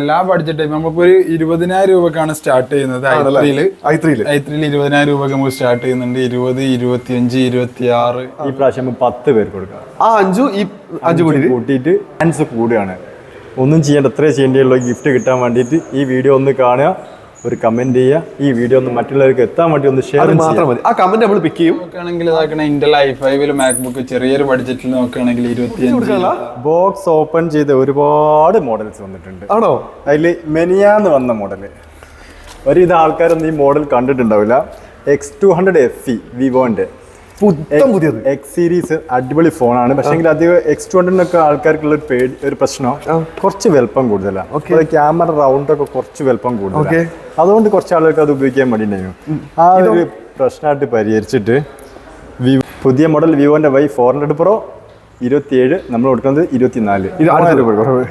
എല്ലാ ബഡ്ജറ്റും നമുക്കിപ്പോ ഒരു ഇരുപതിനായിരം രൂപക്കാണ് സ്റ്റാർട്ട് ചെയ്യുന്നത്. ഐത്രിയിൽ ഐത്രിയിൽ ഇരുപതിനായിരം രൂപക്ക് നമുക്ക് സ്റ്റാർട്ട് ചെയ്യുന്നുണ്ട്. ഇരുപത് ഇരുപത്തിയഞ്ച് ഇരുപത്തി ആറ് ഈ പ്രാവശ്യം പത്ത് പേർക്ക് കൊടുക്കാം. ആ അഞ്ചു ഈ അഞ്ചു കൂടി കൂട്ടിയിട്ട് ചാൻസ് കൂടുകയാണ്. ഒന്നും ചെയ്യേണ്ട എത്രേ ചെയ്യേണ്ടിയുള്ളൂ. ഗിഫ്റ്റ് കിട്ടാൻ വേണ്ടിയിട്ട് ഈ വീഡിയോ ഒന്ന് കാണുക. ഒരു കമന്റ് ചെയ്യുക. ഈ വീഡിയോ ഒന്ന് മറ്റുള്ളവർക്ക് എത്താൻ വേണ്ടി ഒന്ന് ഷെയർ മാത്രം മതി. ആ കമന്റ് നമ്മൾ പിക്ക് ചെയ്യും. നോക്കുകയാണെങ്കിൽ ഇതാക്കണ ഇന്റൽ ഐ ഫൈവിൽ മാക്ബുക്ക് ചെറിയൊരു ബഡ്ജറ്റിൽ നോക്കുകയാണെങ്കിൽ ഇരുപത്തിയഞ്ച് ബോക്സ് ഓപ്പൺ ചെയ്ത് ഒരുപാട് മോഡൽസ് വന്നിട്ടുണ്ട്. ആണോ? അതിൽ മെനിയാന്ന് വന്ന മോഡൽ ഒരുവിധ ആൾക്കാരൊന്നും ഈ model കണ്ടിട്ടുണ്ടാവില്ല. X two hundred F E വിവോന്റെ പുത്തം പുതിയത്. എക്സ് സീരീസ് അടിപൊളി ഫോണാണ് പക്ഷേ അത് എക്സ് ടു ഹൺഡ്രഡിനൊക്കെ ആൾക്കാർക്കുള്ള ഒരു പേടി ഒരു പ്രശ്നം. കുറച്ച് വലുപ്പം കൂടുതലാണ് ക്യാമറ റൗണ്ട് ഒക്കെ കുറച്ച് വലുപ്പം കൂടുതലാണ് അതുകൊണ്ട് കുറച്ച് ആളുകൾക്ക് അത് ഉപയോഗിക്കാൻ വേണ്ടിയിട്ടുണ്ടായിരുന്നു ആ ഒരു പ്രശ്നമായിട്ട് പരിഹരിച്ചിട്ട് പുതിയ മോഡൽ വിവോന്റെ വൈ ഫോർ ഹൺഡ്രഡ് പ്രോ ഇരുപത്തിയേഴ് നമ്മൾ കൊടുക്കുന്നത് ഇരുപത്തിനാല്. ഇത് അടുത്ത രൂപ കുറവ്.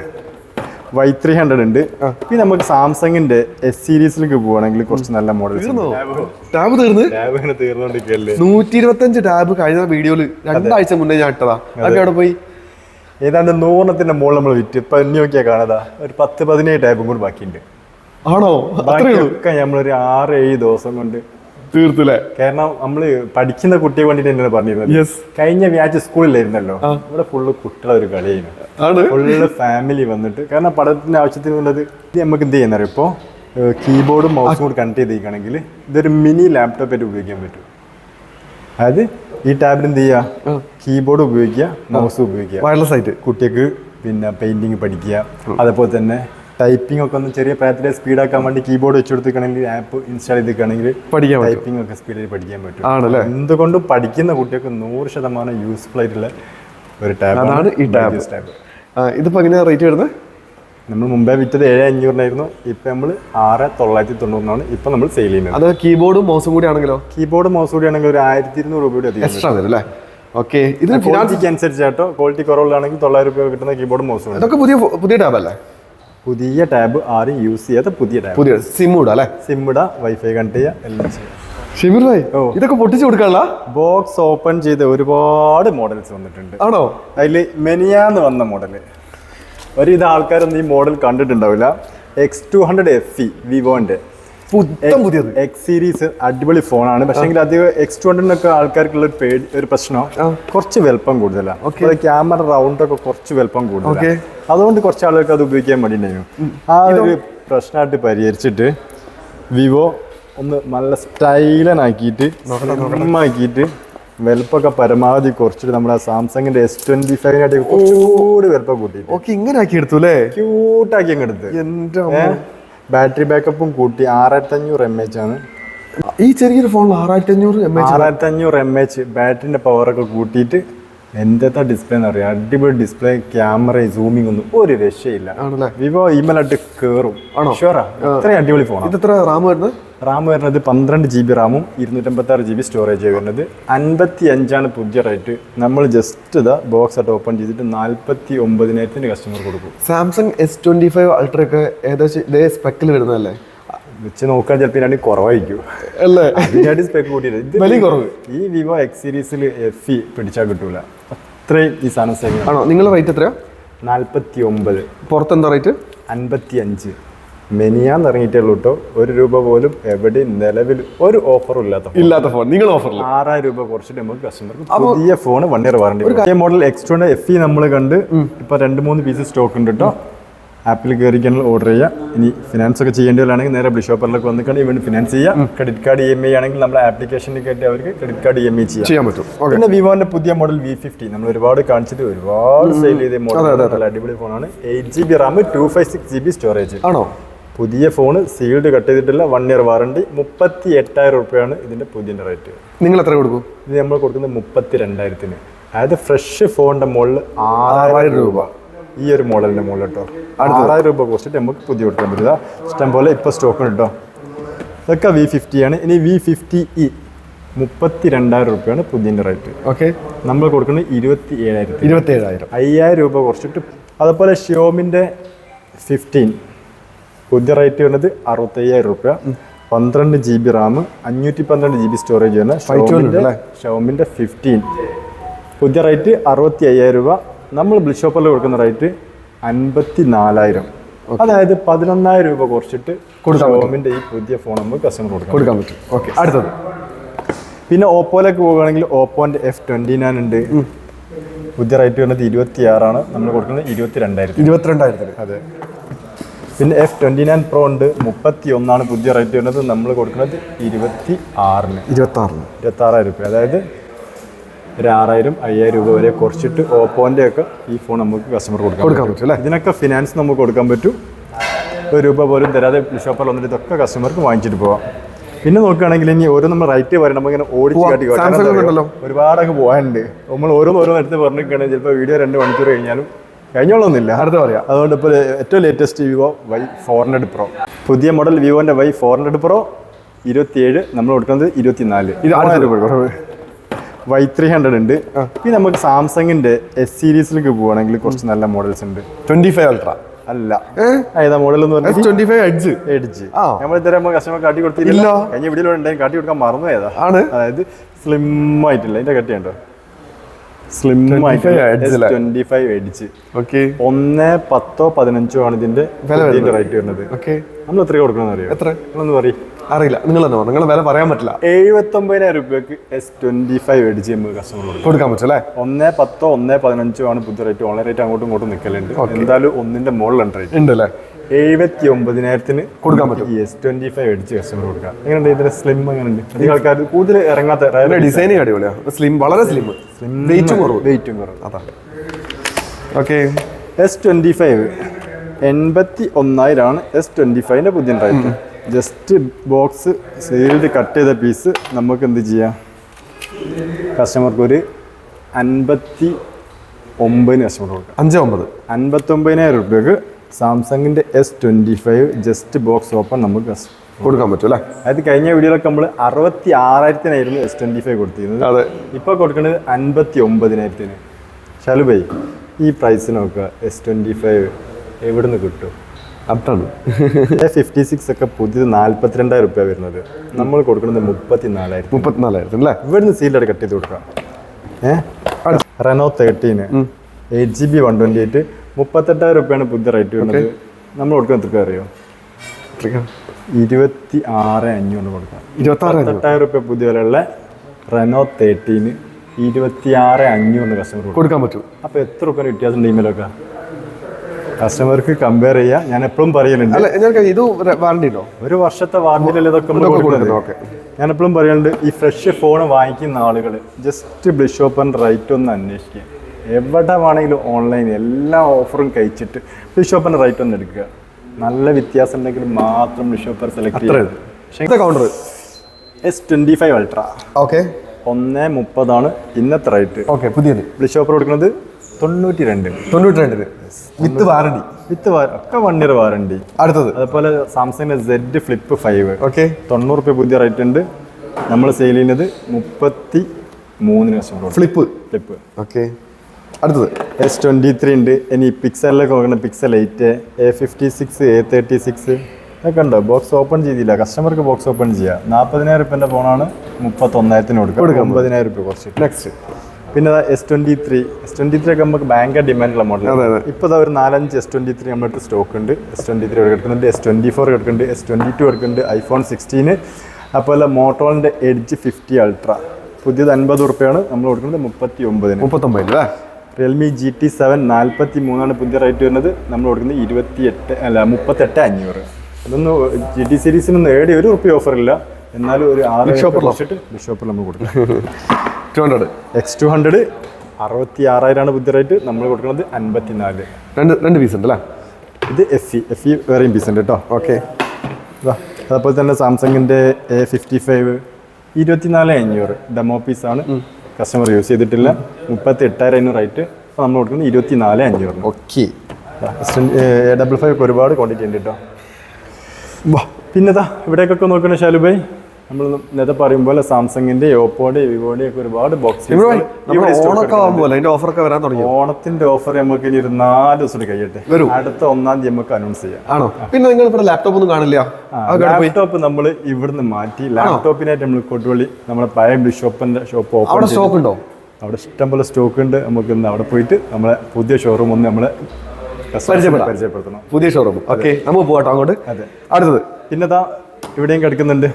വൈ ത്രീ ഹൺഡ്രഡ് ഉണ്ട്. പിന്നെ നമുക്ക് സാംസങ്ങിന്റെ എസ് സീരീസിലേക്ക് പോവാണെങ്കിൽ കുറച്ച് നല്ല മോഡൽ ടാബ് തീർന്ന്? നൂറ്റി ഇരുപത്തി അഞ്ച് ടാബ് കഴിഞ്ഞ വീഡിയോയിൽ രണ്ടാഴ്ച മുന്നേ ഞാൻ ഇട്ടതാ. അതൊക്കെ അവിടെ പോയി? ഏതാണ്ട് നൂറെണ്ണത്തിന്റെ മോൾ നമ്മൾ വിറ്റ്. ഇപ്പൊ എന്നെ നോക്കിയാ കാണാതാ ഒരു പത്ത് പതിനേഴ് ടാബും കൂടി ബാക്കിയുണ്ട്. ആണോ? ഒക്കെ നമ്മളൊരു ആറ് ഏഴ് ദിവസം കൊണ്ട് തീർത്തില്ലേ? കാരണം നമ്മൾ പഠിക്കുന്ന കുട്ടിയെ വേണ്ടിട്ട് തന്നെയാണ് പറഞ്ഞിരുന്നത്. കഴിഞ്ഞ വ്യാഴ്ച സ്കൂളിലായിരുന്നല്ലോ ഇവിടെ ഫുള്ള് കുട്ടികളെ ഒരു ആണ്. ഫുള്ള് ഫാമിലി വന്നിട്ട്. കാരണം പഠനത്തിന്റെ ആവശ്യത്തിനുള്ളത് ഇത് നമുക്ക് എന്ത് ചെയ്യുന്നറിയോ? ഇപ്പോൾ കീബോർഡും മൗസും കൂടി കണക്ട് ചെയ്തിരിക്കുകയാണെങ്കിൽ ഇതൊരു മിനി ലാപ്ടോപ്പ് ആയിട്ട് ഉപയോഗിക്കാൻ പറ്റും. അതായത് ഈ ടാബിൽ എന്ത് ചെയ്യുക? കീബോർഡ് ഉപയോഗിക്കുക മൗസ് ഉപയോഗിക്കുക. വയർലെസ് ആയിട്ട്. കുട്ടിക്ക് പിന്നെ പെയിന്റിങ് പഠിക്കുക. അതേപോലെ തന്നെ ടൈപ്പിംഗ് ഒക്കെ ഒന്ന് ചെറിയ പ്രായത്തിലെ സ്പീഡാക്കാൻ വേണ്ടി കീബോർഡ് വെച്ച് കൊടുത്തിക്കണമെങ്കിൽ ആപ്പ് ഇൻസ്റ്റാൾ ചെയ്തിരിക്കണമെങ്കിൽ പഠിക്കാൻ ടൈപ്പിംഗ് ഒക്കെ സ്പീഡിൽ പഠിക്കാൻ പറ്റും. ആണല്ലേ? എന്തുകൊണ്ടും പഠിക്കുന്ന കുട്ടികൾക്ക് നൂറ് ശതമാനം യൂസ്ഫുൾ ആയിട്ടുള്ള ഒരു ടാബ് അതാണ് ഈ ടാബ് ഇതിപ്പോ എങ്ങനെയാ റേറ്റ് വരുന്നത് നമ്മൾ മുമ്പേ വിറ്റത് ഏഴ് അഞ്ഞൂറിനായിരുന്നു. ഇപ്പം നമ്മൾ ആറ് തൊള്ളായിരത്തി തൊണ്ണൂറിനാണ് ഇപ്പം നമ്മൾ സെയിൽ ചെയ്യുന്നത്. അത് കീബോർഡും മൗസും കൂടി ആണെങ്കിലോ? കീബോർഡ് മൗസ് കൂടി ആണെങ്കിൽ ഒരു ആയിരത്തി ഇരുന്നൂറ് രൂപയുടെ അധികം എക്സ്ട്രാ വരും അല്ലേ? ഓക്കെ ഇതിന് ക്വാളിറ്റിക്ക് അനുസരിച്ച് കേട്ടോ ക്വാളിറ്റി കുറവുള്ളതാണെങ്കിൽ തൊള്ളായിരം രൂപ കിട്ടുന്ന കീബോർഡും മൗസും ഇതൊക്കെ പുതിയ പുതിയ ടാബ് അല്ലേ? പുതിയ ടാബ് ആരും യൂസ് ചെയ്യാത്ത പുതിയ ടാബ്. പുതിയ സിം ഇടാ അല്ലേ? സിം വൈഫൈ കണക്ട് ചെയ്യുക എല്ലാം ചെയ്യാം. ഷിമിർ ഭായ് ഇതൊക്കെ പൊട്ടിച്ചു കൊടുക്കാനുള്ള? ബോക്സ് ഓപ്പൺ ചെയ്ത് ഒരുപാട് മോഡൽസ് വന്നിട്ടുണ്ട്. ആണോ? അതിൽ മെനിയാന്ന് വന്ന മോഡൽ ഒരുവിധ ആൾക്കാരൊന്നും ഈ model കണ്ടിട്ടുണ്ടാവില്ല. X two hundred F E വിവോന്റെ പുത്തം പുതിയത്. എക്സ് സീരീസ് അടിപൊളി ഫോണാണ് പക്ഷേ അത് എക്സ് ടു ഹൺഡ്രഡിനൊക്കെ ആൾക്കാർക്കുള്ള ഒരു പേടി ഒരു പ്രശ്നം. കുറച്ച് വലുപ്പം കൂടുതലാണ് ക്യാമറ റൗണ്ട് ഒക്കെ കുറച്ച് വലുപ്പം കൂടുതലാണ് അതുകൊണ്ട് കുറച്ച് ആളുകൾക്ക് അത് ഉപയോഗിക്കാൻ വേണ്ടിയിട്ടുണ്ടായിരുന്നു ആ ഒരു പ്രശ്നമായിട്ട് പരിഹരിച്ചിട്ട് വിവോ ഒന്ന് നല്ല സ്റ്റൈലനാക്കിയിട്ട് ആക്കിയിട്ട് വലുപ്പമൊക്കെ പരമാവധി കുറച്ചിട്ട് നമ്മുടെ സാംസങ്ങിന്റെ എസ് ട്വന്റി ഫൈവിനായിട്ട് കുറച്ചുകൂടി വലുപ്പം കൂട്ടി ഓക്കെ ഇങ്ങനെ ആക്കി എടുത്തു അല്ലേ? ക്യൂട്ടാക്കി അങ്ങ് എടുത്ത്. എന്റെ ബാറ്ററി ബാക്കപ്പും കൂട്ടി ആറായിരത്തി അഞ്ഞൂറ് എം എച്ച് ആണ്. ഈ ചെറിയൊരു ഫോണിൽ ആറായിരത്തി അഞ്ഞൂറ് എം എച്ച് ആറായിരത്തി അഞ്ഞൂറ് എം എച്ച് ബാറ്ററിന്റെ പവറൊക്കെ കൂട്ടിയിട്ട് എന്തത്തെ ഡിസ്പ്ലേ എന്ന് പറയാം അടിപൊളി ഡിസ്പ്ലേ ക്യാമറ സൂമിംഗ് ഒന്നും ഒരു രക്ഷയില്ല. വിവോ ഇമലായിട്ട് കയറും ആണോ? ഷുവറാ ഇത്രയും അടിപൊളി ഫോൺ ഇത് എത്ര റാം വരുന്നത്? റാം വരുന്നത് പന്ത്രണ്ട് ജി ബി റാമും ഇരുന്നൂറ്റമ്പത്തി ആറ് ജി ബി സ്റ്റോറേജ് വരുന്നത്. അൻപത്തി അഞ്ചാണ് പുതിയ റേറ്റ് നമ്മൾ ജസ്റ്റ് ഇതാ ബോക്സ് ആയിട്ട് ഓപ്പൺ ചെയ്തിട്ട് നാൽപ്പത്തി ഒമ്പതിനായിരത്തിന് കസ്റ്റമർ കൊടുക്കും. Samsung S twenty five ultra ഒക്കെ ഏകദേശം ഇതേ സ്പെക്കിൽ വരുന്നതല്ലേ? വെച്ച് നോക്കാൻ ചിലപ്പോൾ ഇതിനാണ് കുറവായിരിക്കും. അല്ലേ? അതിനായിട്ട് സ്പെക്ക് കൂട്ടിയത് വലിയ കുറവ്. ഈ വിവോ എക്സ് സീരീസിൽ എഫ് ഇ പിടിച്ചാൽ കിട്ടൂല. അത്രയും ഈ സാധനം ആണോ. നിങ്ങൾ റേറ്റ് എത്രയാ? നാൽപ്പത്തി ഒമ്പത് പുറത്ത് എന്താ റേറ്റ് അൻപത്തി അഞ്ച് മെനിയാന്ന് ഇറങ്ങിയിട്ടുള്ള കേട്ടോ ഒരു രൂപ പോലും എവിടെ നിലവിൽ ഒരു ഓഫറും ഇല്ലാത്ത. ഇല്ലാത്ത ഫോൺ നിങ്ങൾ ഓഫർ ആറായിരം രൂപ കുറച്ചിട്ട് നമുക്ക് കസ്റ്റമർക്ക് പുതിയ ഫോൺ വൺ ഇയർ വാറണ്ടി ഒരു മോഡൽ എക്സ് എഫ് ഇ നമ്മൾ കണ്ട് ഇപ്പൊ രണ്ട് മൂന്ന് പീസ് സ്റ്റോക്ക് ഉണ്ട് കേട്ടോ ആപ്പിൽ കയറിക്കാണെങ്കിൽ ഓർഡർ ചെയ്യാം. ഇനി ഫിനാൻസ് ഒക്കെ ചെയ്യേണ്ടവരാണെങ്കിൽ നേരെ ബ്ലിഷോപ്പറിലൊക്കെ വന്നിട്ട് ഇവൻ ഫിനാൻസ് ചെയ്യാം. Credit card E M I ആണെങ്കിൽ നമ്മുടെ ആപ്ലിക്കേഷനിൽ കയറ്റി അവർക്ക് credit card E M I ചെയ്യാം. ചെയ്യാൻ പറ്റും. പിന്നെ വിവോന്റെ പുതിയ മോഡൽ വി ഫിഫ്റ്റി നമ്മൾ ഒരുപാട് കാണിച്ചിട്ട് ഒരുപാട് സെയിൽ ചെയ്ത മോഡൽ അടിപൊളി ഫോണാണ് eight G B RAM two five six G B storage ആണോ? പുതിയ ഫോണ് സീൽഡ് കട്ട് ചെയ്തിട്ടില്ല വൺ ഇയർ വാറണ്ടി മുപ്പത്തി എട്ടായിരം റുപ്യയാണ് ഇതിന്റെ പുതിയ റേറ്റ്. നിങ്ങൾ എത്ര കൊടുക്കും? ഇത് നമ്മൾ കൊടുക്കുന്നത് മുപ്പത്തി രണ്ടായിരത്തിന് അതായത് ഫ്രഷ് ഫോണിന്റെ മുകളിൽ ആറായിരം രൂപ. ഈ ഒരു മോഡലിന്റെ മുകളിൽ കേട്ടോ. ആറായിരം രൂപ കുറച്ചിട്ട് നമുക്ക് പുതിയ കൊടുക്കാൻ പറ്റില്ല ഇഷ്ടം പോലെ ഇപ്പോൾ സ്റ്റോക്ക് കേട്ടോ. ഇതൊക്കെ വി ഫിഫ്റ്റി ആണ്. ഇനി വി ഫിഫ്റ്റി ഇ മുപ്പത്തി രണ്ടായിരം റുപ്യാണ് പുതിയ റേറ്റ്. ഓക്കെ. നമ്മൾ കൊടുക്കുന്നത് ഇരുപത്തി ഏഴായിരത്തി ഇരുപത്തി ഏഴായിരം അയ്യായിരം രൂപ കുറച്ചിട്ട് അതുപോലെ ഷിയോമിന്റെ ഫിഫ്റ്റീൻ പുതിയ റേറ്റ് വരുന്നത് അറുപത്തയ്യായിരം റുപ്യ. പന്ത്രണ്ട് ജി ബി റാം അഞ്ഞൂറ്റി പന്ത്രണ്ട് ജി ബി സ്റ്റോറേജ് വരുന്ന ഷോമിന്റെ ഷോമിന്റെ ഫിഫ്റ്റീൻ പുതിയ റേറ്റ് അറുപത്തി അയ്യായിരം രൂപ. നമ്മൾ ബ്ലിഷോപ്പറിൽ കൊടുക്കുന്ന റേറ്റ് അൻപത്തി നാലായിരം അതായത് പതിനൊന്നായിരം രൂപ കുറച്ചിട്ട് ഷോമിന്റെ ഈ പുതിയ ഫോൺ നമുക്ക് കസ്റ്റമർ കൊടുക്കാം കൊടുക്കാൻ പറ്റും. ഓക്കെ അടുത്തത്. പിന്നെ ഓപ്പോയിലേക്ക് പോവുകയാണെങ്കിൽ ഓപ്പോന്റെ എഫ് ട്വന്റി നയൻ ഉണ്ട്. പുതിയ റേറ്റ് വരുന്നത് ഇരുപത്തി ആറാണ് നമ്മൾ കൊടുക്കുന്നത് ഇരുപത്തി രണ്ടായിരത്തി ഇരുപത്തിരണ്ടായിരത്തിന്. അതെ. പിന്നെ എഫ് ട്വന്റി നയൻ പ്രോ ഉണ്ട്. മുപ്പത്തി ഒന്നാണ് പുതിയ റേറ്റ് വരുന്നത്. നമ്മൾ കൊടുക്കുന്നത് ഇരുപത്തി ആറിന് ഇരുപത്തി ആറിന് ഇരുപത്തി ആറായിരം രൂപ. അതായത് ഒരു ആറായിരം അയ്യായിരം രൂപ വരെ കുറച്ചിട്ട് ഓപ്പോന്റെ ഒക്കെ ഈ ഫോൺ നമുക്ക് കസ്റ്റമർ കൊടുക്കാൻ കൊടുക്കാൻ പറ്റും. അല്ലേ? ഇതിനൊക്കെ ഫിനാൻസ് നമുക്ക് കൊടുക്കാൻ പറ്റും. ഒരു രൂപ പോലും തരാതെ ഷോപ്പർ വന്നിട്ട് ഇതൊക്കെ കസ്റ്റമർക്ക് വാങ്ങിച്ചിട്ട് പോവാം. പിന്നെ നോക്കുകയാണെങ്കിൽ ഇനി ഓരോ നമ്മൾ റൈറ്റ് വരണം. നമുക്ക് ഇങ്ങനെ ഓടിച്ച്. കാട്ടി. ഒരുപാടൊക്കെ പോകാനുണ്ട് നമ്മൾ ഓരോന്ന് ഓരോന്ന് എടുത്ത് പറഞ്ഞിരിക്കുകയാണെങ്കിൽ ചിലപ്പോൾ വീഡിയോ രണ്ട് മണിക്കൂർ കഴിഞ്ഞാലും കഴിഞ്ഞോളൊന്നുമില്ല അടുത്ത പറയാം. അതുകൊണ്ട് ഇപ്പോൾ ഏറ്റവും latest Vivo Y four hundred pro പുതിയ മോഡൽ വിവോന്റെ വൈ ഫോർ ഹൺഡ്രഡ് പ്രോ ഇരുപത്തിയേഴ് നമ്മൾ കൊടുക്കുന്നത് ഇരുപത്തിനാല്. ഇത് വൈ ത്രീ ഹൺഡ്രഡ് ഉണ്ട്. പിന്നെ നമുക്ക് സാംസങ്ങിന്റെ എസ് സീരീസിലേക്ക് പോവുകയാണെങ്കിൽ കുറച്ച് നല്ല മോഡൽസ് ഉണ്ട്. ട്വന്റി ഫൈവ് അൾട്ര അല്ല ഏതാ മോഡൽ എന്ന് പറഞ്ഞാൽ ട്വന്റി ഫൈവ് എഡ്ജ് എഡ്ജ് നമ്മൾ ഇത്തരം കസ്റ്റമർ കാട്ടി കൊടുത്തില്ല. കഴിഞ്ഞ വീഡിയോ ഉണ്ടെങ്കിൽ കാട്ടി കൊടുക്കാൻ മറന്നു ഏതാ ആണ്. അതായത് സ്ലിം ആയിട്ടില്ല. അതിന്റെ കട്ടിയുണ്ടോ? സ്ലിം 25 ആയിട്ട് edge അല്ലേ? ട്വന്റി ഫൈവ് എഡ്ജ് ഓക്കെ ഒന്ന് പത്തോ പതിനഞ്ചോ ആണ് ഇതിന്റെ റേറ്റ് വരുന്നത്. ഓക്കെ നമ്മൾ എത്ര കൊടുക്കണമെന്ന് അറിയോ? എത്ര? നിങ്ങളൊന്ന് പറയും. അറിയില്ല. നിങ്ങൾ തന്നെ നിങ്ങൾ വില പറയാൻ പറ്റില്ല. എഴുപത്തൊമ്പതിനായിരം രൂപയ്ക്ക് എസ് ട്വന്റി ഫൈവ് അടിച്ച് നമുക്ക് കസ്റ്റമർ കൊടുക്കാൻ പറ്റും അല്ലേ? ഒന്നേ പത്തോ ഒന്നേ പതിനഞ്ചോ ആണ് പുതിയ റേറ്റ് ഓൺലൈൻ റേറ്റ് അങ്ങോട്ടും ഇങ്ങോട്ടും നിൽക്കലുണ്ട് എന്തായാലും ഒന്നിന്റെ മുകളിലുണ്ട് റേറ്റ് ഉണ്ട് അല്ലേ? എഴുപത്തി ഒമ്പതിനായിരത്തിന് കൊടുക്കാൻ പറ്റും. എസ് ട്വന്റി ഫൈവ് അടിച്ച് കസ്റ്റമർ കൊടുക്കാം. എങ്ങനെയുണ്ട് ഇതിന്റെ സ്ലിം എങ്ങനെയുണ്ട്? അധികം ആൾക്കാർ കൂടുതൽ ഇറങ്ങാത്ത ഡിസൈനിങ് അടിപൊളിയാണ് സ്ലിം വളരെ സ്ലിം വെയിറ്റും കുറവ്. വെയിറ്റും കുറവ്. അതാ. ഓക്കെ എസ് ട്വന്റി ഫൈവ് എൺപത്തി ഒന്നായിരമാണ് എസ് ട്വന്റി ഫൈവിന്റെ പുതിയ rate just box sealed cut ചെയ്ത പീസ് നമുക്ക് എന്ത് ചെയ്യാം? കസ്റ്റമർക്ക് ഒരു അൻപത്തി ഒമ്പതിന് കസ്റ്റമർ കൊടുക്കാം. അഞ്ച് ഒമ്പത്. അൻപത്തി ഒമ്പതിനായിരം രൂപയ്ക്ക് സാംസങ്ങിന്റെ S twenty five just box open നമുക്ക് കൊടുക്കാൻ പറ്റും അല്ലേ? അതായത് കഴിഞ്ഞ വീഡിയോയിലൊക്കെ നമ്മൾ അറുപത്തി ആറായിരത്തിനായിരുന്നു എസ് ട്വന്റി ഫൈവ് കൊടുത്തിരുന്നത്. അതെ. ഇപ്പോൾ കൊടുക്കുന്നത് അൻപത്തി ഒമ്പതിനായിരത്തിന് ഷാലുബൈ ഈ പ്രൈസ് നോക്കുക. എസ് ട്വന്റി ഫൈവ് എവിടുന്ന് കിട്ടും? അതാണ് ഫിഫ്റ്റി സിക്സ് ഒക്കെ പുതിയത് നാല്പത്തിരണ്ടായിരം റുപ്യ വരുന്നത്. നമ്മൾ കൊടുക്കുന്നത് മുപ്പത്തി നാലായിരം മുപ്പത്തിനാലായിരത്തിന് അല്ലേ? ഇവിടുന്ന് സീലഡ് കട്ട് ചെയ്ത് കൊടുക്കാം. ഏഹ് Reno thirteen eight G B one twenty eight മുപ്പത്തെട്ടായിരം റുപ്യാണ് പുതിയ റേറ്റ് വരുന്നത്. നമ്മൾ കൊടുക്കാൻ എത്ര അറിയോ? ഇരുപത്തി ആറ് അഞ്ഞൂറ് കൊടുക്കാം. ഇരുപത്തി ആറ് മുപ്പത്തെട്ടായിരം റുപ്യ പുതിയ വിലയുള്ള റെനോ തേർട്ടീന് ഇരുപത്തി ആറ് അഞ്ഞൂറ് കസ്റ്റമർ കൊടുക്കാൻ പറ്റും. അപ്പോൾ എത്ര റുപ്യ വ്യത്യാസം ഇമെയിലൊക്കെ കസ്റ്റമർക്ക് കമ്പയർ ചെയ്യാം. ഞാൻ എപ്പോഴും ഞാൻ ഇത് വാറണ്ടി ഉണ്ടോ ഒരു വർഷത്തെ വാറണ്ടിയിൽ ഇതൊക്കെ. ഞാൻ എപ്പോഴും പറയുന്നുണ്ട് ഈ ഫ്രഷ് ഫോൺ വാങ്ങിക്കുന്ന ആളുകൾ ജസ്റ്റ് ബ്ലിഷ് ഓപ്പൺ റൈറ്റ് ഒന്ന് അന്വേഷിക്കുക. എവിടെ വേണമെങ്കിലും ഓൺലൈൻ എല്ലാ ഓഫറും കഴിച്ചിട്ട് ബ്ലിഷ് റൈറ്റ് ഒന്ന് എടുക്കുക. നല്ല വ്യത്യാസം ഉണ്ടെങ്കിൽ മാത്രം ബിഷോപ്പർ സെലക്ട് ചെയ്യുക. Counter S twenty five ultra okay ഒന്ന് മുപ്പതാണ് ഇന്നത്തെ റേറ്റ് ഓക്കെ പുതിയത്. ബിഷോപ്പർ കൊടുക്കുന്നത് തൊണ്ണൂറ്റി രണ്ട് തൊണ്ണൂറ്റി രണ്ടിന് വിത്ത് വാറണ്ടി വിത്ത് ഒക്കെ വൺ ഇയർ വാറണ്ടി അടുത്തത്. അതുപോലെ സാംസങ്ങിന്റെ സെഡ് ഫ്ലിപ്പ് ഫൈവ് ഓക്കെ തൊണ്ണൂറ് രൂപ പുതിയ റേറ്റ് ഉണ്ട്. നമ്മൾ സെയിൽ ചെയ്യുന്നത് മുപ്പത്തി മൂന്നിന് ഫ്ലിപ്പ് ഫ്ലിപ്പ് ഓക്കെ അടുത്തത്. എസ് ട്വന്റി ത്രീ ഉണ്ട്. ഇനി പിക്സലിലൊക്കെ നോക്കണം. Pixel eight A fifty six A thirty six ഒക്കെ ഉണ്ടോ ബോക്സ് ഓപ്പൺ ചെയ്തില്ല കസ്റ്റമർക്ക് ബോക്സ് ഓപ്പൺ ചെയ്യാം നാൽപ്പതിനായിരം റുപ്യന്റെ ഫോണാണ് മുപ്പത്തൊന്നായിരത്തിന് കൊടുക്കുക. കൊടുക്കുക അമ്പതിനായിരം റുപ്യ കുറച്ച്. നെക്സ്റ്റ് പിന്നെ S twenty three S twenty three ഒക്കെ നമുക്ക് ഭയങ്കര ഡിമാൻഡുള്ള മോഡൽ. ഇപ്പോൾ ഒരു നാലഞ്ച് എസ് ട്വന്റി ത്രീ നമ്മളിട്ട് സ്റ്റോക്ക് ഉണ്ട്. എസ് ട്വന്റി ത്രീ എടുക്കുന്നുണ്ട് എസ് ട്വന്റി ഫോർ എടുക്കുന്നുണ്ട് എസ് ട്വന്റി ടു എടുക്കുന്നുണ്ട് ഐഫോൺ സിക്സ്റ്റീന് അതുപോലെ മോട്ടോളിന്റെ എഡ്ജ് ഫിഫ്റ്റി അൾട്ര പുതിയത് അൻപത് റുപ്യാണ് നമ്മൾ കൊടുക്കുന്നത് മുപ്പത്തി ഒമ്പതിന് മുപ്പത്തൊമ്പതിന് അല്ലേ? റിയൽമി ജി ടി സെവൻ നാൽപ്പത്തി മൂന്നാണ് പുതിയ റേറ്റ് വരുന്നത്. നമ്മൾ കൊടുക്കുന്നത് ഇരുപത്തി എട്ട് അല്ല മുപ്പത്തെട്ട് അഞ്ഞൂറ്. അതൊന്നും ജി ടി സീരീസിനൊന്നും ഏടി ഒരു റുപ്യ ഓഫർ ഇല്ല. എന്നാലും ഒരു ആറ് ഷോപ്പിൽ വെച്ചിട്ട് ബിഷോപ്പിൽ നമ്മൾ കൊടുക്കും. Two hundred X two hundred അറുപത്തി ആറായിരമാണ് പുതിയ റേറ്റ് നമ്മൾ കൊടുക്കുന്നത് അൻപത്തിനാല്. രണ്ട് രണ്ട് പീസ് ഉണ്ട് അല്ലേ ഇത് എഫ് ഇ എഫ് ഇ വേറെയും പീസ് ഉണ്ട് കേട്ടോ. ഓക്കെ അതുപോലെ തന്നെ സാംസങ്ങിന്റെ എ ഫിഫ്റ്റി ഫൈവ് ഇരുപത്തിനാല് അഞ്ഞൂറ്. ഡെമോ പീസാണ് കസ്റ്റമർ യൂസ് ചെയ്തിട്ടില്ല. മുപ്പത്തി എട്ടായിരം അതിന് റേറ്റ് അപ്പോൾ നമ്മൾ കൊടുക്കുന്നത് ഇരുപത്തി നാല് അഞ്ച് പറഞ്ഞു ഓക്കെ എ ഡബിൾ ഫൈവ് ഒക്കെ ഒരുപാട് ക്വാണ്ടിറ്റി ഉണ്ട് കേട്ടോ പിന്നെതാ ഇവിടേക്കൊക്കെ നോക്കണേ ഷാലുബായ് നമ്മൾ നേരത്തെ പറയും പോലെ സാംസങ്ങിന്റെ ഓപ്പോയുടെ വിവോയുടെ ഒക്കെ ഒരുപാട് ബോക്സ് ഓണൊക്കെ ആകുമ്പോൾ അതിന്റെ ഓഫറൊക്കെ വരാൻ തുടങ്ങി ഓണത്തിന്റെ ഓഫർ നമുക്ക് ഇനി ഒരു നാല് ദിവസം കഴിയട്ടെ. അടുത്ത ഒന്നാം തീയതി നമുക്ക് അനൗൺസ് ചെയ്യാം. ആണോ? പിന്നെ നിങ്ങൾ ഇവിടെ ലാപ്ടോപ്പ് ഒന്നും കാണില്ല. ലാപ്ടോപ്പ് നമ്മൾ ഇവിടുന്ന് മാറ്റി ലാപ്ടോപ്പിനായിട്ട് നമ്മൾ കൊടുവള്ളി നമ്മുടെ പഴയ ബിഷോപ്പിന്റെ ഷോപ്പ് ഓപ്പൺ അവിടെ സ്റ്റോക്ക് ഉണ്ടോ? അവിടെ ഇഷ്ടംപോലെ സ്റ്റോക്ക് ഉണ്ട്. നമുക്ക് ഇന്ന് അവിടെ പോയിട്ട് നമ്മളെ പുതിയ ഷോറൂം ഒന്ന് നമ്മളെ പരിചയപ്പെടുത്തണം. പുതിയ ഷോറൂം ഓക്കെ നമുക്ക് പോകട്ടോ അങ്ങോട്ട്. അതെ. അടുത്തത്. പിന്നെതാ ഇവിടെയും കിടക്കുന്നുണ്ട്.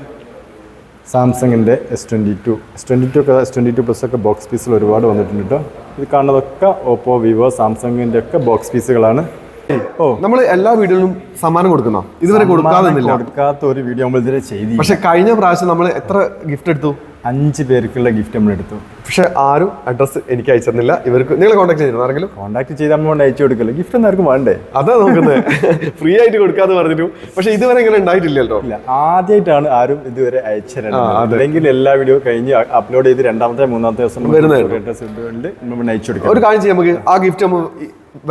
സാംസങ്ങിന്റെ S twenty two S twenty two ഒക്കെ എസ് ട്വന്റി ടു പ്ലസ് ഒക്കെ ബോക്സ് പീസിൽ ഒരുപാട് വന്നിട്ടുണ്ട് കേട്ടോ ഇത് കാണുന്നതൊക്കെ ഓപ്പോ വിവോ സാംസങ്ങിന്റെ ഒക്കെ ബോക്സ് പീസുകളാണ് ഓ. നമ്മൾ എല്ലാ വീഡിയോയിലും സമ്മാനം കൊടുക്കുന്ന? ഇതുവരെ കൊടുക്കാതെ കൊടുക്കാത്ത ഒരു വീഡിയോ നമ്മൾ ഇതുവരെ ചെയ്തു പക്ഷെ കഴിഞ്ഞ പ്രാവശ്യം നമ്മൾ എത്ര ഗിഫ്റ്റ് എടുത്തു? അഞ്ച് പേർക്കുള്ള ഗിഫ്റ്റ് നമ്മൾ എടുത്തു. പക്ഷെ ആരും അഡ്രസ്സ് എനിക്ക് അയച്ചിരുന്നില്ല ഇവർക്ക് നിങ്ങൾ കോൺടാക്ട് ചെയ്തിരുന്നു? ആരെങ്കിലും? കോൺടാക്ട് ചെയ്താൽ നമ്മൾ കൊണ്ട് അയച്ചു കൊടുക്കില്ല? ഗിഫ്റ്റ് ഒന്നും ആർക്കും വേണ്ടേ? അതാ നോക്കുന്നത് ഫ്രീ ആയിട്ട് കൊടുക്കാന്ന് പറഞ്ഞിട്ടു. പക്ഷെ ഇതുവരെ ഇങ്ങനെ ഉണ്ടായിട്ടില്ലല്ലോ. ഇല്ല ആദ്യമായിട്ടാണ് ആരും ഇതുവരെ അയച്ചിരുന്നത് അല്ലെങ്കിൽ എല്ലാ വീഡിയോ കഴിഞ്ഞ് അപ്ലോഡ് ചെയ്ത് രണ്ടാമത്തെ മൂന്നാമത്തെ ദിവസം വരുന്നതായിരുന്നു. നമ്മൾ അയച്ചു കൊടുക്കാം. ഒരു കാര്യം ചെയ്യാം നമുക്ക്. ആ ഗിഫ്റ്റ് നമ്മൾ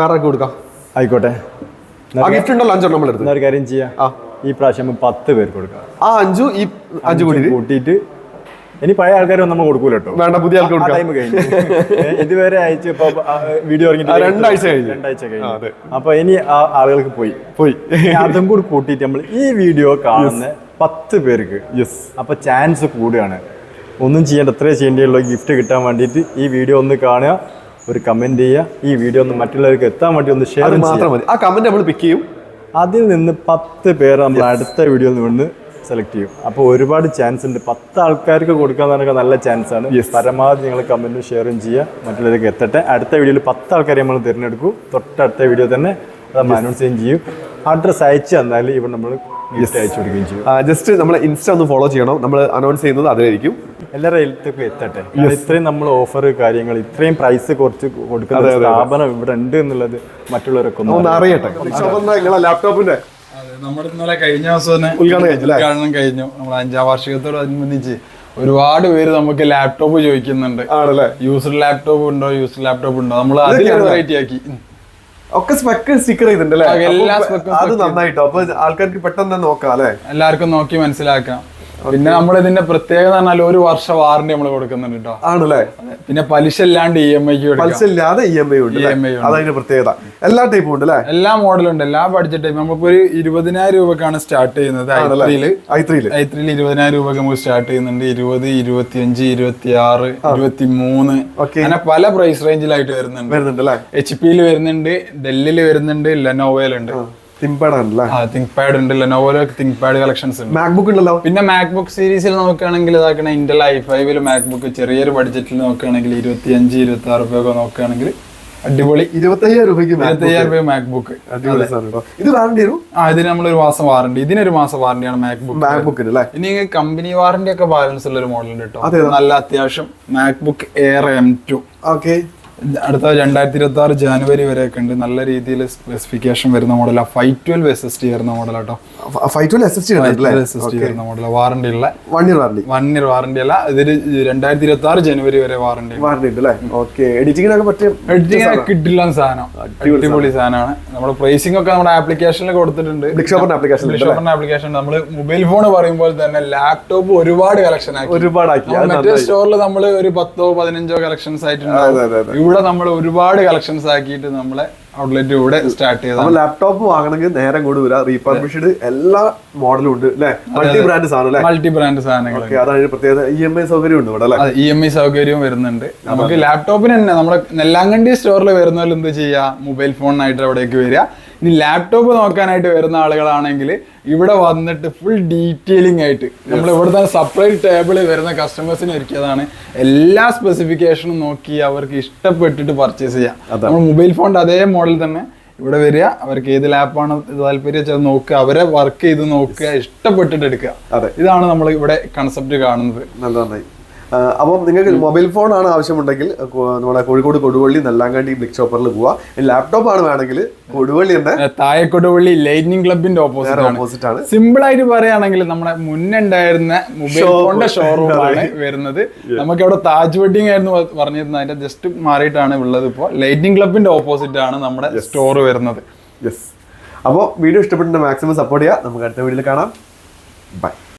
വേറെ കൊടുക്കാം? ആയിക്കോട്ടെ. ആ ഗിഫ്റ്റ് ഉണ്ടല്ലോ അഞ്ചെണ്ണം നമ്മൾ എടുത്ത് ഒരു കാര്യം ചെയ്യാം. ഈ പ്രാവശ്യം പത്ത് പേർക്ക് കൊടുക്കാം. ആ അഞ്ചു ഈ അഞ്ചു കൂടി. കൂട്ടിയിട്ട് ഇനി പഴയ ആൾക്കാരൊന്നും നമ്മൾ കൊടുക്കൂല കേട്ടോ വേണ്ട പുതിയ ആൾക്ക് കൊടുക്കാം. ടൈം കഴിഞ്ഞു. ഇതുവരെ അയച്ചു ഇപ്പൊ വീഡിയോ ആ, രണ്ടാഴ്ച കഴിഞ്ഞു. രണ്ടാഴ്ച കഴിഞ്ഞു. അപ്പൊ ഇനി ആ ആളുകൾക്ക് പോയി. പോയി. അതും കൂടി കൂട്ടിയിട്ട് നമ്മൾ ഈ വീഡിയോ കാണുന്ന പത്ത് പേർക്ക് യെസ് അപ്പൊ ചാൻസ് കൂടുകയാണ്. ഒന്നും ചെയ്യേണ്ട എത്രയേ ചെയ്യേണ്ടിയുള്ളൂ. ഗിഫ്റ്റ് കിട്ടാൻ വേണ്ടിയിട്ട് ഈ വീഡിയോ ഒന്ന് കാണുക ഒരു കമന്റ് ചെയ്യുക ഈ വീഡിയോ ഒന്ന് മറ്റുള്ളവർക്ക് എത്താൻ വേണ്ടി ഒന്ന് ഷെയർ മാത്രം മതി. ആ കമന്റ് നമ്മൾ പിക്ക് ചെയ്യും. അതിൽ നിന്ന് പത്ത് പേർ നമ്മൾ അടുത്ത വീഡിയോയിൽ നിന്ന് സെലക്ട് ചെയ്യും. അപ്പോൾ ഒരുപാട് ചാൻസ് ഉണ്ട്. പത്ത് ആൾക്കാർക്ക് കൊടുക്കാൻ പറഞ്ഞാൽ നല്ല ചാൻസ് ആണ്. പരമാവധി നിങ്ങൾ കമന്റ് ഷെയറും ചെയ്യുക. മറ്റുള്ളവർക്ക് എത്തട്ടെ. അടുത്ത വീഡിയോയിൽ പത്ത് ആൾക്കാരെ നമ്മൾ തിരഞ്ഞെടുക്കും. തൊട്ടടുത്ത വീഡിയോ തന്നെ അത് നമ്മൾ അനൗൺസ് ചെയ്യുകയും ചെയ്യും. അഡ്രസ്സ് അയച്ചു തന്നാൽ ഇവിടെ നമ്മൾ ഗിഫ്റ്റ് അയച്ചു കൊടുക്കുകയും ചെയ്യും. ജസ്റ്റ് നമ്മൾ ഇൻസ്റ്റ ഒന്ന് ഫോളോ ചെയ്യണം. നമ്മൾ അനൗൺസ് ചെയ്യുന്നത് അതിലായിരിക്കും. എല്ലാവരുടെ എത്തട്ടെ. ഇത്രയും നമ്മൾ ഓഫർ കാര്യങ്ങൾ ഇത്രയും പ്രൈസ് കുറച്ച് കൊടുക്കുന്ന സ്ഥാപനം ഇവിടെ ഉണ്ട് എന്നുള്ളത് മറ്റുള്ളവരൊക്കെ ഒന്ന് അറിയട്ടെ. ലാപ്ടോപ്പിന്റെ നമ്മുടെ ഇന്നലെ കഴിഞ്ഞ ദിവസം തന്നെ ഉദ്ഘാടനം കഴിഞ്ഞു അല്ലേ? ഉദ്ഘാടനം കഴിഞ്ഞു. നമ്മൾ അഞ്ചാം വാർഷികത്തോടനുബന്ധിച്ച് ഒരുപാട് പേര് നമുക്ക് ലാപ്ടോപ്പ് ചോദിക്കുന്നുണ്ട്. ആണല്ലേ? യൂസ്ഡ് ലാപ്ടോപ്പ് ഉണ്ടോ? യൂസ്ഡ് ലാപ്ടോപ്പ് ഉണ്ടോ? നമ്മൾ വെറൈറ്റി ആക്കി. ഒക്കെ സ്പെക്ക് സ്റ്റിക്കർ ചെയ്തിട്ടുണ്ട് അല്ലേ? എല്ലാ സ്പെക്കും അത് നന്നായിട്ടോ? അപ്പൊ ആൾക്കാർക്ക് പെട്ടെന്ന് നോക്കാം അല്ലേ? എല്ലാവർക്കും നോക്കി മനസ്സിലാക്കാം. പിന്നെ നമ്മൾ ഇതിന്റെ പ്രത്യേകത പറഞ്ഞാൽ ഒരു വർഷം വാറണ്ടി നമ്മൾ കൊടുക്കുന്നുണ്ട് കേട്ടോ ആണല്ലേ? പിന്നെ പലിശ ഇല്ലാണ്ട് ഇ എം ഐക്ക് പലിശ ഇല്ലാതെ ഇ എം ഐ ഉണ്ട് ഉണ്ട്. അതതിന്റെ പ്രത്യേകത. എല്ലാ ടൈപ്പും ഉണ്ട് അല്ലേ എല്ലാ മോഡലും ഉണ്ട്. എല്ലാ ബഡ്ജറ്റ് ടൈപ്പ് നമുക്ക് ഒരു ഇരുപതിനായിരം രൂപക്കാണ് സ്റ്റാർട്ട് ചെയ്യുന്നത് ഐത്രിയിൽ ഐ ത്രീയിൽ ഐത്രിയിൽ ഇരുപതിനായിരം രൂപക്ക് നമുക്ക് സ്റ്റാർട്ട് ചെയ്യുന്നുണ്ട്. ഇരുപത് ഇരുപത്തി അഞ്ച് ഇരുപത്തി ആറ് ഇരുപത്തി മൂന്ന് അങ്ങനെ പല പ്രൈസ് റേഞ്ചിലായിട്ട് വരുന്നുണ്ട്. വരുന്നുണ്ട് അല്ലേ? എച്ച് പിയിൽ വരുന്നുണ്ട് ഡെല്ലിൽ വരുന്നുണ്ട് ലെനോവയിലുണ്ട് തിങ്ക് പാഡ് ഉണ്ട് ലെനോവയിൽ തിങ്ക് പാഡ് കളക്ഷൻസ് ഉണ്ട്. മാക്ബുക്ക് ഉണ്ടല്ലോ? പിന്നെ മാക്ബുക്ക് സീരീസിൽ നോക്കുകയാണെങ്കിൽ ഇതാക്കണ ഇന്റൽ ഐ ഫൈവിൽ മാക്ബുക്ക് ചെറിയൊരു ബഡ്ജറ്റിൽ നോക്കുകയാണെങ്കിൽ ഇരുപത്തി അഞ്ച് ഇരുപത്തി ആറ് രൂപയൊക്കെ നോക്കുകയാണെങ്കിൽ അടിപൊളി ഇരുപത്തി അയ്യായിരം രൂപയ്ക്ക് രൂപ മാക്ബുക്ക് ഇത് വാറണ്ടി വരും ആ ഇതിന് നമ്മളൊരു മാസം വാറണ്ടി ഇതിനൊരു മാസം വാറണ്ടിയാണ് മാക്ബുക്ക് മാക്ബുക്കിന് അല്ലേ? ഇനി കമ്പനി വാറണ്ടി ഒക്കെ ബാലൻസ് ഉള്ള ഒരു മോഡൽ ഉണ്ട് കേട്ടോ. നല്ല അത്യാവശ്യം MacBook Air M two okay അടുത്ത രണ്ടായിരത്തി ഇരുപത്തി ആറ് ജാനുവരി വരെയൊക്കെ ഉണ്ട്. നല്ല രീതിയിൽ സ്പെസിഫിക്കേഷൻ വരുന്ന മോഡലാണ് five twelve S S D വരുന്ന മോഡലാട്ടോ five twelve S S D S S D വരുന്ന മോഡൽ വാറണ്ടി ഉള്ള. One year warranty one year warranty അല്ല. ഇതിന് രണ്ടായിരത്തി ഇരുപത്തി ആറ് ജനുവരി വരെ വാറണ്ടി വാറണ്ടി ഉണ്ട് അല്ലേ? ഓക്കെ എഡിറ്റിങ്ങിനൊക്കെ പറ്റിയ എഡിറ്റിംഗ് കിട്ടില്ല സാധനം. അടിപൊളി സാധനമാണ്. നമ്മുടെ പ്രൈസിംഗ് ഒക്കെ നമ്മുടെ ആപ്ലിക്കേഷനിൽ കൊടുത്തിട്ടുണ്ട്. ആപ്ലിക്കേഷൻ ആപ്ലിക്കേഷൻ നമ്മൾ മൊബൈൽ ഫോൺ പറയുമ്പോൾ തന്നെ ലാപ്ടോപ്പ് ഒരുപാട് കളക്ഷൻ ആക്കി. ഒരുപാട് ആക്കി മറ്റേ. സ്റ്റോറിൽ നമ്മൾ ഒരു പത്തോ പതിനഞ്ചോ കളക്ഷൻസ് ആയിട്ടുണ്ട്. ഇവിടെ നമ്മൾ ഒരുപാട് കളക്ഷൻസ് ആക്കിയിട്ട് നമ്മളെ ഔട്ട്ലെറ്റ് ഇവിടെ സ്റ്റാർട്ട് ചെയ്തത് ലാപ്ടോപ്പ് വാങ്ങണമെങ്കിൽ നേരം കൂടെ വരാം. റീപർബിഷ്ഡ് എല്ലാ മോഡലും ഉണ്ട് അല്ലേ? മൾട്ടി ബ്രാൻഡ് സാധനം മൾട്ടി ബ്രാൻഡ് സാധനങ്ങൾ. അതാണ് പ്രത്യേകത. ഇ എം ഐ സൗകര്യം ഉണ്ട് ഇവിടെ അല്ലേ? ഇ എം ഐ സൗകര്യവും വരുന്നുണ്ട്. നമുക്ക് ലാപ്ടോപ്പിന് തന്നെ നമ്മുടെ നെല്ലാങ്കണ്ടി സ്റ്റോറിൽ വരുന്നവർ എന്ത് ചെയ്യുക മൊബൈൽ ഫോണിനായിട്ട് അവിടേക്ക് വരിക. ഇനി ലാപ്ടോപ്പ് നോക്കാനായിട്ട് വരുന്ന ആളുകളാണെങ്കിൽ ഇവിടെ വന്നിട്ട് ഫുൾ ഡീറ്റെയിലിംഗ് ആയിട്ട് നമ്മൾ ഇവിടുത്തെ സെപ്പറേറ്റ് ടേബിളിൽ വരുന്ന കസ്റ്റമേഴ്സിന് ഒരുക്കിയതാണ്. എല്ലാ സ്പെസിഫിക്കേഷനും നോക്കി അവർക്ക് ഇഷ്ടപ്പെട്ടിട്ട് പർച്ചേസ് ചെയ്യാം. നമ്മൾ മൊബൈൽ ഫോണിന്റെ അതേ മോഡൽ തന്നെ ഇവിടെ വരിക അവർക്ക് ഏത് ലാപ്പാണ് താല്പര്യം വെച്ചാൽ നോക്കുക അവരെ വർക്ക് ചെയ്ത് നോക്കുക ഇഷ്ടപ്പെട്ടിട്ട് എടുക്കുക. അതെ. ഇതാണ് നമ്മൾ ഇവിടെ കൺസെപ്റ്റ് കാണുന്നത്. നല്ല നന്നായി അപ്പം നിങ്ങൾക്ക് മൊബൈൽ ഫോൺ ആണ് ആവശ്യമുണ്ടെങ്കിൽ നമ്മുടെ കോഴിക്കോട് കൊടുവള്ളി നെല്ലാങ്കണ്ടി ബ്ലിക് ഷോപ്പറിൽ പോവാ. ലാപ്ടോപ്പ് ആണ് വേണമെങ്കിൽ കൊടുവള്ളി തന്നെ കൊടുവള്ളി ലൈറ്റിംഗ് ക്ലബിന്റെ ഓപ്പോസിറ്റ് ഓപ്പോസിറ്റ് ആണ്. സിമ്പിൾ ആയിട്ട് പറയുകയാണെങ്കിൽ നമ്മുടെ മുന്നുണ്ടായിരുന്ന മൊബൈൽ ഫോണിന്റെ ഷോറൂമാണ് വരുന്നത്. നമുക്ക് അവിടെ താജ് വെഡിങ് ആയിരുന്നു പറഞ്ഞിരുന്നത്. അതിന്റെ ജസ്റ്റ് മാറിയിട്ടാണ് ഉള്ളത് ഇപ്പോൾ ലൈറ്റിംഗ് ക്ലബിന്റെ ഓപ്പോസിറ്റ് ആണ് നമ്മുടെ സ്റ്റോർ വരുന്നത്. യെസ് അപ്പോൾ വീഡിയോ ഇഷ്ടപ്പെട്ടിട്ട് മാക്സിമം സപ്പോർട്ട് ചെയ്യുക. നമുക്ക് അടുത്ത വീഡിയോയിൽ കാണാം. ബൈ